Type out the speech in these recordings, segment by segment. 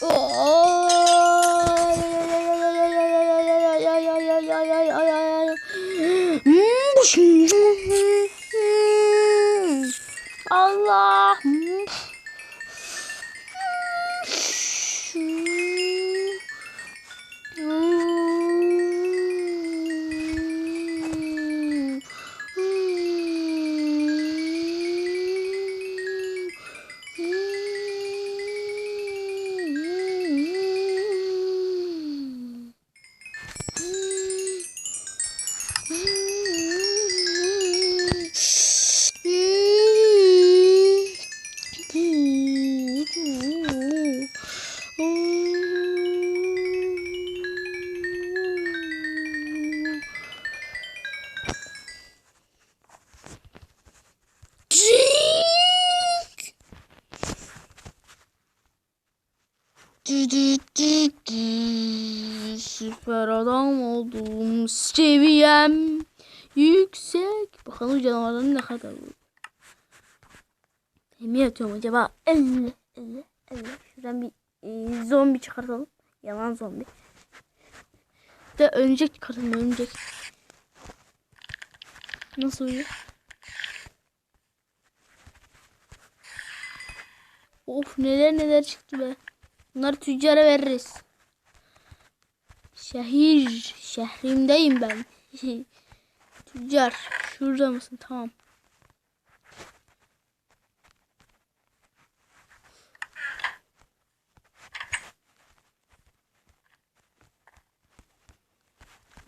Allah. Seviyem yüksek. Bakalım canavarların ne kadar olur. Ne atıyorum acaba? 50, 50, 50. Şuradan bir e, zombi çıkartalım. Yalan zombi. De örümcek çıkartalım örümcek. Nasıl uyuyor? Of neler neler çıktı be. Bunları tüccara veririz. Şehir. Şehrimdeyim ben. Tüccar. Şurada mısın? Tamam.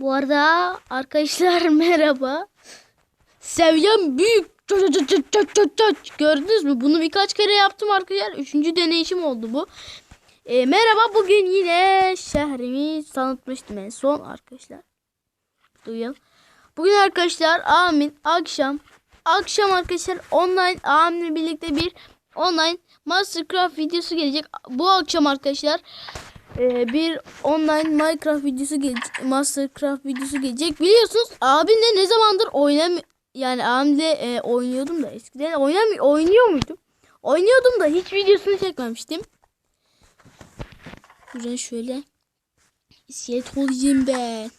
Bu arada arkadaşlar merhaba. Seviyem büyük. Çö- çö- çö- çö- çö- Gördünüz mü? Bunu birkaç kere yaptım arkadaşlar. Üçüncü deneyişim oldu bu. E, merhaba bugün yine şehrimi tanıtmıştım en son arkadaşlar. Duyalım. Bugün arkadaşlar Amin akşam akşam arkadaşlar online Amin'le birlikte bir online Mastercraft videosu gelecek. Bu akşam arkadaşlar e, bir online Minecraft videosu gelecek. Mastercraft videosu gelecek. Biliyorsunuz abimle ne zamandır oynam yani abimle e, oynuyordum da eskiden oynam oynuyor muydum? Oynuyordum da hiç videosunu çekmemiştim. Buradan şöyle iskelet olacağım ben.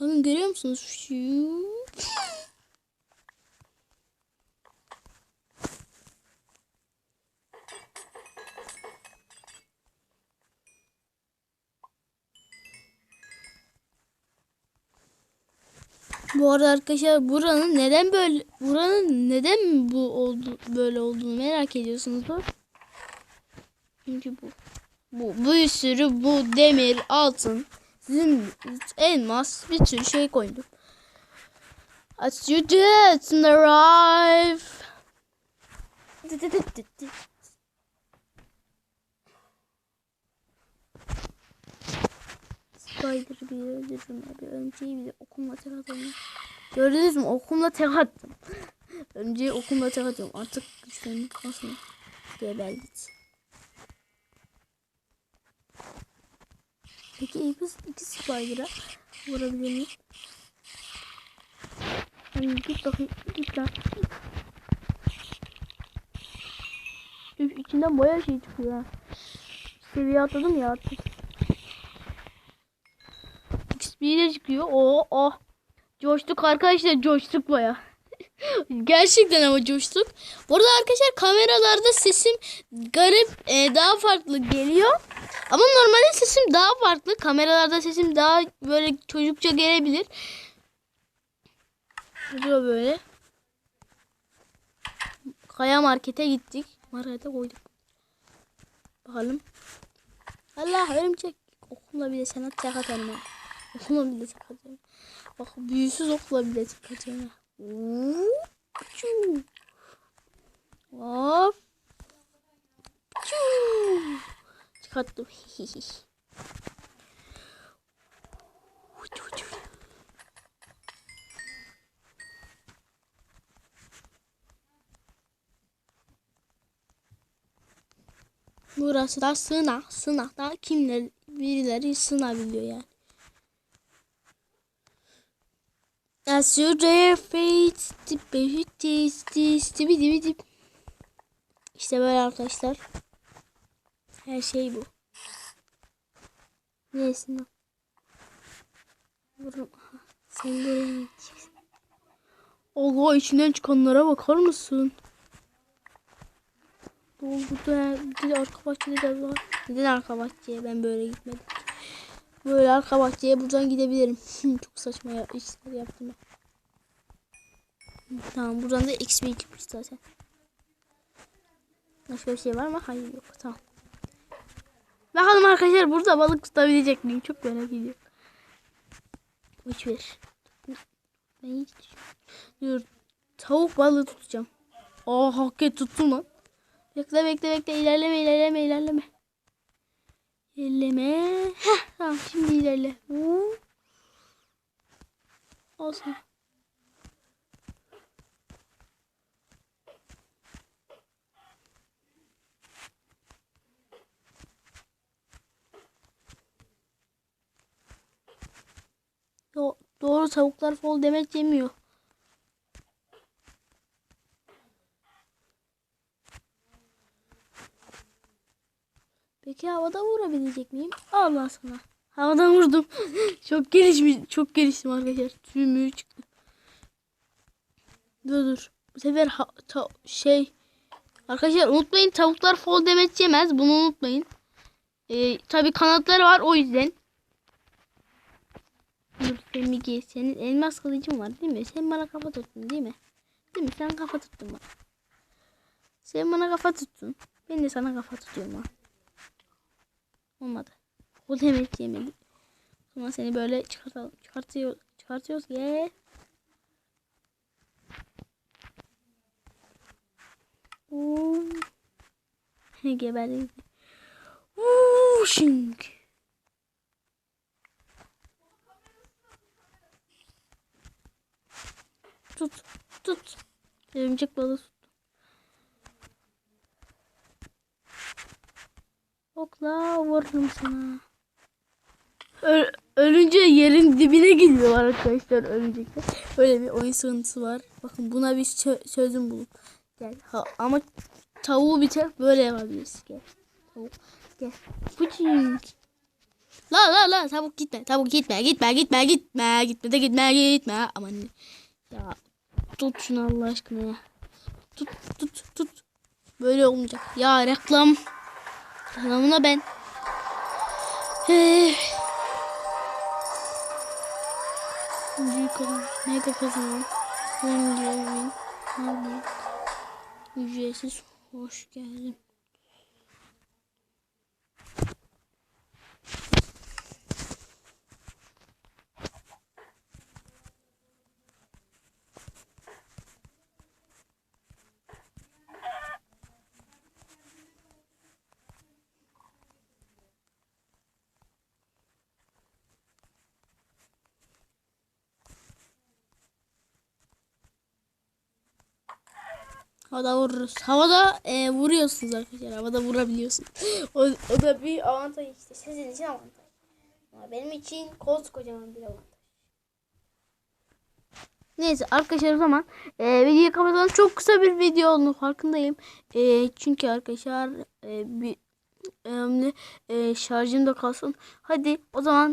Bakın görüyor musunuz? Şu. Bu arada arkadaşlar buranın neden böyle buranın neden bu oldu böyle olduğunu merak ediyorsunuzdur. Çünkü bu bu bir sürü bu demir, altın, sizin elmas bir sürü şey koydum. As you did arrive. Bir öldürürüm abi. Örümceği bir de okumla tek atıyorum. Gördünüz mü? Okumla tek attım. Örümceği okumla tek atıyorum. Artık güçlerini kasma. Geberdik. Peki iki, iki Spider'a vurabilir miyim? Hani git bakayım. Git lan. Üf, içinden bayağı şey çıkıyor ha. Seviye atladım ya artık. XP de çıkıyor. Oo, oh. Coştuk arkadaşlar coştuk baya. Gerçekten ama coştuk. Bu arada arkadaşlar kameralarda sesim garip e, daha farklı geliyor. Ama normalde sesim daha farklı. Kameralarda sesim daha böyle çocukça gelebilir. Duruyor böyle. Kaya markete gittik. Markete koyduk. Bakalım. Allah örümcek. Okumla bile sana tek atarım ha. Okumla bile tek atarım. Bak büyüsüz okula bile. Çuu. Hop. Çıkarttım. Burası da sığınak. Sığınakta kimler birileri sığınabiliyor yani. Rare fate, tipi tipi tipi tip. İşte böyle arkadaşlar. Her şey bu. Neyse. Aha, Sen buraya. Allah içinden çıkanlara bakar mısın? Burada bir de arka bahçede de var. Neden arka bahçeye ben böyle gitmedim. Böyle arka bahçeye buradan gidebilirim. Çok saçma ya, işler yaptım ben. Tamam buradan da XP çıkmış zaten. Başka bir şey var mı? Hayır yok. Tamam. Bakalım arkadaşlar burada balık tutabilecek miyim? Çok merak ediyorum. Uç ver. Ben hiç Dur. Tavuk balığı tutacağım. Aa hakikaten tuttum lan. Bekle bekle bekle ilerleme ilerleme ilerleme. İlerleme. Heh, tamam şimdi ilerle. Huu. Al sana. Yo, tavuklar fol demet yemiyor. Peki havada vurabilecek miyim? Allah sana. Havadan vurdum. çok gelişmiş, çok geliştim arkadaşlar. Tümü çıktı. Dur dur. Bu sefer ha- ta- şey arkadaşlar unutmayın tavuklar fol demet yemez. Bunu unutmayın. Ee, tabii kanatları var o yüzden. Dur Semigi senin elmas kılıcın var değil mi? Sen bana kafa tuttun değil mi? Değil mi? Sen kafa tuttun bana. Sen bana kafa tuttun. Ben de sana kafa tutuyorum ha. Olmadı. O demek yemedi. O zaman seni böyle çıkartalım. Çıkartıyor, çıkartıyoruz. Gel. Geberdim. Uuu şink. Tut. Tut. Örümcek balığı tut. Okla vururum sana. Ö- ölünce yerin dibine gidiyor arkadaşlar örümcekler. Böyle bir oyun sıkıntısı var. Bakın buna bir çö- çözüm bulun. Gel. Ha, ama tavuğu biter böyle yapabiliriz. Gel. Tavuk. Gel. Puçink. La la la tavuk gitme. Tavuk gitme. Gitme gitme gitme. Gitme de gitme gitme. Aman. Ya tut şunu Allah aşkına ya. Tut tut tut. Böyle olmayacak. Ya reklam. Reklamına ben. Hey. Büyük olan mega evin? Hangi? Ücretsiz hoş geldin. Havada vururuz. Havada e, vuruyorsunuz arkadaşlar. Havada vurabiliyorsun. o, o da bir avantaj işte. Sizin için avantaj. Ama benim için koskocaman bir avantaj. Neyse arkadaşlar o zaman e, videoyu kapatalım. Çok kısa bir video olduğunu farkındayım. E, çünkü arkadaşlar e, bir önemli e, şarjım da kalsın. Hadi o zaman